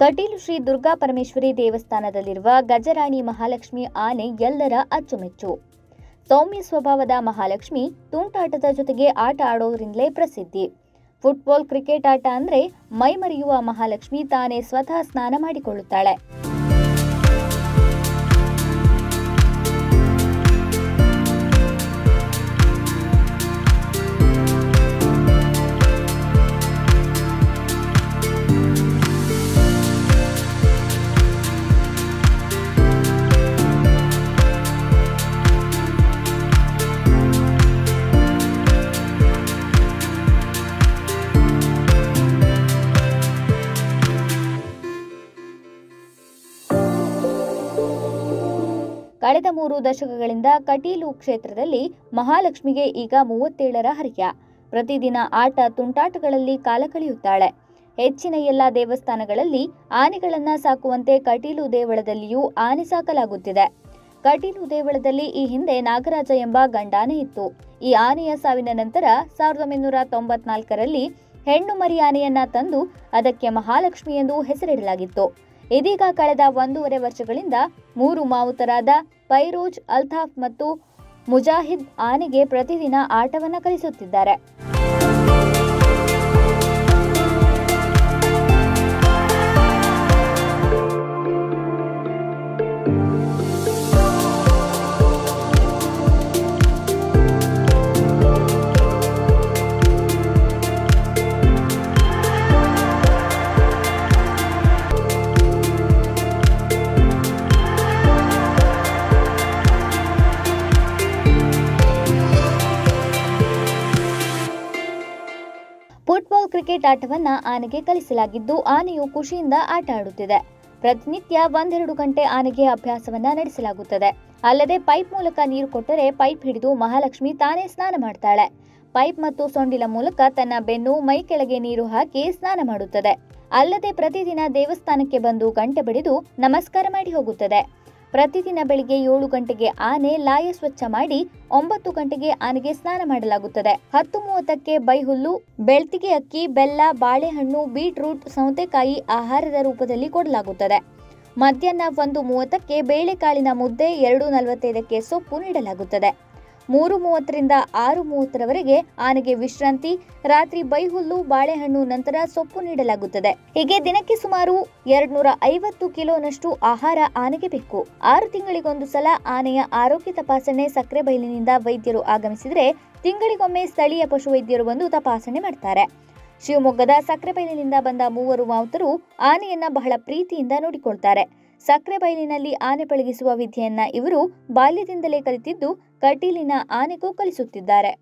ಕಟೀಲು ಶ್ರೀ ದುರ್ಗಾ ಪರಮೇಶ್ವರಿ ದೇವಸ್ಥಾನದಲ್ಲಿರುವ ಗಜರಾಣಿ ಮಹಾಲಕ್ಷ್ಮಿ ಆನೆ ಎಲ್ಲರ ಅಚ್ಚುಮೆಚ್ಚು. ಸೌಮ್ಯ ಸ್ವಭಾವದ ಮಹಾಲಕ್ಷ್ಮಿ ತುಂಟಾಟದ ಜೊತೆಗೆ ಆಟ ಆಡೋದ್ರಿಂದಲೇ ಪ್ರಸಿದ್ಧಿ. ಫುಟ್ಬಾಲ್ ಕ್ರಿಕೆಟ್ ಆಟ ಅಂದ್ರೆ ಮೈಮರೆಯುವ ಮಹಾಲಕ್ಷ್ಮಿ ತಾನೇ ಸ್ವತಃ ಸ್ನಾನ ಮಾಡಿಕೊಳ್ಳುತ್ತಾಳೆ. ಕಳೆದ ಮೂರು ದಶಕಗಳಿಂದ ಕಟೀಲು ಕ್ಷೇತ್ರದಲ್ಲಿ ಮಹಾಲಕ್ಷ್ಮಿಗೆ ಈಗ ಮೂವತ್ತೇಳರ ಹರಿಯ. ಪ್ರತಿದಿನ ಆಟ ತುಂಟಾಟಗಳಲ್ಲಿ ಕಾಲ ಕಳೆಯುತ್ತಾಳೆ. ಹೆಚ್ಚಿನ ಎಲ್ಲ ದೇವಸ್ಥಾನಗಳಲ್ಲಿ ಆನೆಗಳನ್ನು ಸಾಕುವಂತೆ ಕಟೀಲು ದೇವಳದಲ್ಲಿಯೂ ಆನೆ ಸಾಕಲಾಗುತ್ತಿದೆ. ಕಟೀಲು ದೇವಳದಲ್ಲಿ ಈ ಹಿಂದೆ ನಾಗರಾಜ ಎಂಬ ಗಂಡಾನೆ ಇತ್ತು. ಈ ಆನೆಯ ಸಾವಿನ ನಂತರ ಸಾವಿರದ ಒಂಬೈನೂರ ತೊಂಬತ್ನಾಲ್ಕರಲ್ಲಿ ಹೆಣ್ಣು ಮರಿ ಆನೆಯನ್ನ ತಂದು ಅದಕ್ಕೆ ಮಹಾಲಕ್ಷ್ಮಿ ಎಂದು ಹೆಸರಿಡಲಾಗಿತ್ತು. ಇದೀಗ ಕಳೆದ ಒಂದೂವರೆ ವರ್ಷಗಳಿಂದ ಮೂರು ಮಾವುತರಾದ ಫೈರೋಜ್ ಅಲ್ತಾಫ್ ಮತ್ತು ಮುಜಾಹಿದ್ ಆನೆಗೆ ಪ್ರತಿದಿನ ಆಟವನ್ನ ಕಲಿಸುತ್ತಿದ್ದಾರೆ. ಫುಟ್ಬಾಲ್ ಕ್ರಿಕೆಟ್ ಆಟವನ್ನ ಆನೆಗೆ ಕಲಿಸಲಾಗಿದ್ದು, ಆನೆಯು ಖುಷಿಯಿಂದ ಆಟ ಆಡುತ್ತಿದೆ. ಪ್ರತಿನಿತ್ಯ ಒಂದೆರಡು ಗಂಟೆ ಆನೆಗೆ ಅಭ್ಯಾಸವನ್ನ ನಡೆಸಲಾಗುತ್ತದೆ. ಅಲ್ಲದೆ ಪೈಪ್ ಮೂಲಕ ನೀರು ಕೊಟ್ಟರೆ ಪೈಪ್ ಹಿಡಿದು ಮಹಾಲಕ್ಷ್ಮಿ ತಾನೇ ಸ್ನಾನ ಮಾಡ್ತಾಳೆ. ಪೈಪ್ ಮತ್ತು ಸೊಂಡಿಲ ಮೂಲಕ ತನ್ನ ಬೆನ್ನು, ಮೈ ಕೆಳಗೆ ನೀರು ಹಾಕಿ ಸ್ನಾನ ಮಾಡುತ್ತದೆ. ಅಲ್ಲದೆ ಪ್ರತಿದಿನ ದೇವಸ್ಥಾನಕ್ಕೆ ಬಂದು ಗಂಟೆ ಬಡಿದು ನಮಸ್ಕಾರ ಮಾಡಿ ಹೋಗುತ್ತದೆ. ಪ್ರತಿದಿನ ಬೆಳಿಗ್ಗೆ ಏಳು ಗಂಟೆಗೆ ಆನೆ ಲಾಯ ಸ್ವಚ್ಛ ಮಾಡಿ ಒಂಬತ್ತು ಗಂಟೆಗೆ ಆನೆಗೆ ಸ್ನಾನ ಮಾಡಲಾಗುತ್ತದೆ. ಹತ್ತು ಮೂವತ್ತಕ್ಕೆ ಬೈಹುಲ್ಲು, ಬೆಳ್ತಿಗೆ ಅಕ್ಕಿ, ಬೆಲ್ಲ, ಬಾಳೆಹಣ್ಣು, ಬೀಟ್ರೂಟ್, ಸೌತೆಕಾಯಿ ಆಹಾರದ ರೂಪದಲ್ಲಿ ಕೊಡಲಾಗುತ್ತದೆ. ಮಧ್ಯಾಹ್ನ ಒಂದು ಮೂವತ್ತಕ್ಕೆ ಬೇಳೆಕಾಳಿನ ಮುದ್ದೆ ಎರಡು ನಲವತ್ತೈದಕ್ಕೆ ಸೊಪ್ಪು ನೀಡಲಾಗುತ್ತದೆ. ಮೂರು ಮೂವತ್ತರಿಂದ ಆರು ಮೂವತ್ತರವರೆಗೆ ಆನೆಗೆ ವಿಶ್ರಾಂತಿ, ರಾತ್ರಿ ಬೈಹುಲ್ಲು ಬಾಳೆಹಣ್ಣು ನಂತರ ಸೊಪ್ಪು ನೀಡಲಾಗುತ್ತದೆ. ಹೀಗೆ ದಿನಕ್ಕೆ ಸುಮಾರು ಎರಡ್ನೂರ ಐವತ್ತು ಕಿಲೋನಷ್ಟು ಆಹಾರ ಆನೆಗೆ ಬೇಕು. ಆರು ತಿಂಗಳಿಗೊಂದು ಸಲ ಆನೆಯ ಆರೋಗ್ಯ ತಪಾಸಣೆ ಸಕ್ಕರೆ ಬಯಲಿನಿಂದ ವೈದ್ಯರು ಆಗಮಿಸಿದರೆ ತಿಂಗಳಿಗೊಮ್ಮೆ ಸ್ಥಳೀಯ ಪಶುವೈದ್ಯರು ಬಂದು ತಪಾಸಣೆ ಮಾಡ್ತಾರೆ. ಶಿವಮೊಗ್ಗದ ಸಕ್ಕರೆಬೈಲಿನಿಂದ ಬಂದ ಮೂವರು ಮಾವುತರು ಆನೆಯನ್ನ ಬಹಳ ಪ್ರೀತಿಯಿಂದ ನೋಡಿಕೊಳ್ತಾರೆ. ಸಕ್ಕರೆಬೈಲಿನಲ್ಲಿ ಆನೆ ಪಳಗಿಸುವ ವಿಧಿಯನ್ನ ಇವರು ಬಾಲ್ಯದಿಂದಲೇ ಕಲಿತಿದ್ದು ಕಟೀಲಿನ ಆನೆಗೂ ಕಲಿಸುತ್ತಿದ್ದಾರೆ.